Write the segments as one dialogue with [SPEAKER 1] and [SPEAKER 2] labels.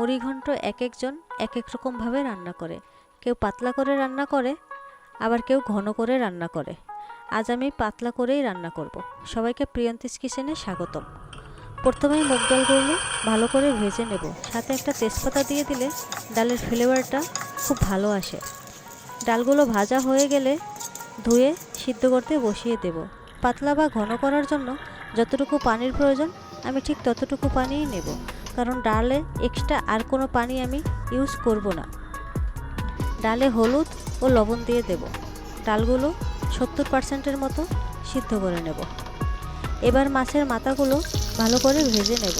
[SPEAKER 1] মুড়িঘণ্ট এক একজন এক এক রকমভাবে রান্না করে। কেউ পাতলা করে রান্না করে, আবার কেউ ঘন করে রান্না করে। আজ আমি পাতলা করেই রান্না করব। সবাইকে প্রিয়ন্তিস কিচেনে স্বাগতম। প্রথমেই মুগ ডালগুলো ভালো করে ভেজে নেব। সাথে একটা তেজপাতা দিয়ে দিলে ডালের ফ্লেভারটা খুব ভালো আসে। ডালগুলো ভাজা হয়ে গেলে ধুয়ে সিদ্ধ করতে বসিয়ে দেব। পাতলা বা ঘন করার জন্য যতটুকু পানির প্রয়োজন, আমি ঠিক ততটুকু পানিই নেব। কারণ ডালে এক্সট্রা আর কোনো পানি আমি ইউজ করব না। ডালে হলুদ ও লবণ দিয়ে দেব। ডালগুলো সত্তর পার্সেন্টের মতো সিদ্ধ করে নেব। এবার মাছের মাথাগুলো ভালো করে ভেজে নেব।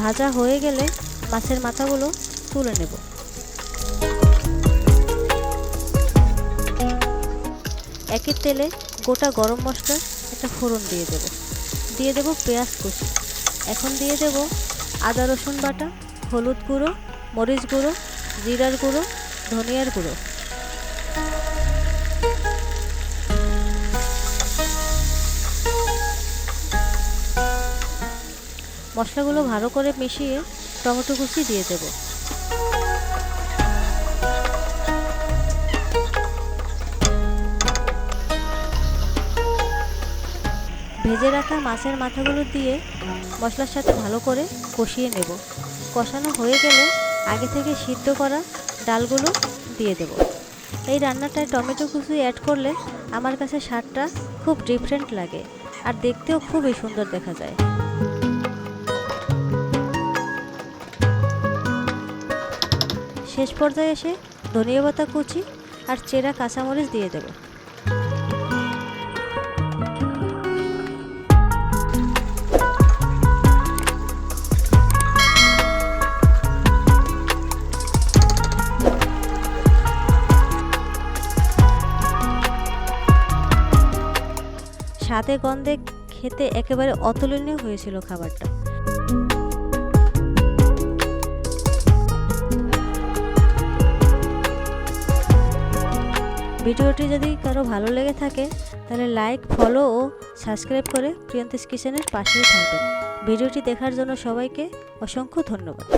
[SPEAKER 1] ভাজা হয়ে গেলে মাছের মাথাগুলো তুলে নেব। একই তেলে গোটা গরম মশলার একটা ফোড়ন দিয়ে দেব। দিয়ে দেব পেঁয়াজ কুচি। এখন দিয়ে দেব আদা, রসুন বাটা, হলুদ গুঁড়ো, মরিচ গুঁড়ো, জিরার গুঁড়ো, ধনিয়ার গুঁড়ো। মশলাগুলো ভালো করে মিশিয়ে টমেটো কুচি দিয়ে দেব। ভেজে রাখা মাছের মাথাগুলো দিয়ে মশলার সাথে ভালো করে কষিয়ে নেব। কষানো হয়ে গেলে আগে থেকে সিদ্ধ করা ডালগুলো দিয়ে দেব। এই রান্নাটায় টমেটো কুচি অ্যাড করলে আমার কাছে স্বাদটা খুব ডিফারেন্ট লাগে আর দেখতেও খুবই সুন্দর দেখা যায়। শেষ পর্যায়ে এসে ধনিয়া পাতা কুচি আর চেরা কাঁচামরিচ দিয়ে দেব। স্বাদে গন্ধে খেতে একেবারে অতুলনীয় হয়েছিল খাবারটা। ভিডিওটি যদি কারও ভালো লেগে থাকে, তাহলে লাইক ফলো ও সাবস্ক্রাইব করে প্রিয়ন্তিস কিচেনের পাশেই থাকবেন। ভিডিওটি দেখার জন্য সবাইকে অসংখ্য ধন্যবাদ।